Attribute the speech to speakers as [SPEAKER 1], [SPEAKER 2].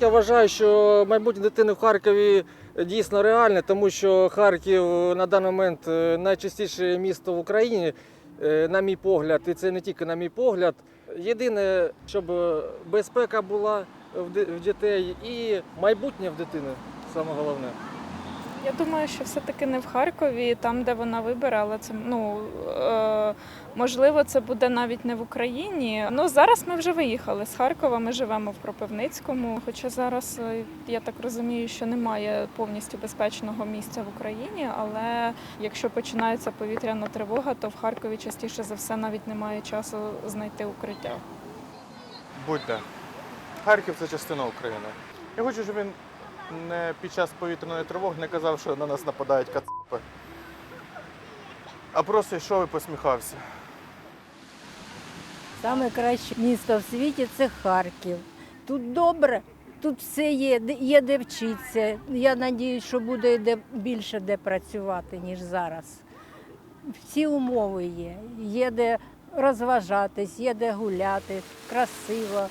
[SPEAKER 1] Я вважаю, що майбутнє дитини в Харкові дійсно реальне, тому що Харків на даний момент е, найчастіше місто в Україні, е, на мій погляд, і це не тільки на мій погляд. Єдине, щоб безпека була в дітей і майбутнє в дитини саме головне.
[SPEAKER 2] Я думаю, що все-таки не в Харкові, там, де вона вибере, але це ну е, можливо, це буде навіть не в Україні. Ну зараз ми вже виїхали з Харкова. Ми живемо в Кропивницькому. Хоча зараз е, я так розумію, що немає повністю безпечного місця в Україні. Але якщо починається повітряна тривога, то в Харкові частіше за все навіть немає часу знайти укриття.
[SPEAKER 3] Будьте. Харків це частина України. Я хочу, щоб він не під час повітряної тривоги не казав, що на нас нападають кацапи. А просто йшов і посміхався.
[SPEAKER 4] Саме краще місто в світі це Харків. Тут добре, тут все є, є де вчитися. Я сподіваюся, що буде де більше де працювати, ніж зараз. Всі умови є. Є де розважатись, є де гуляти, красиво.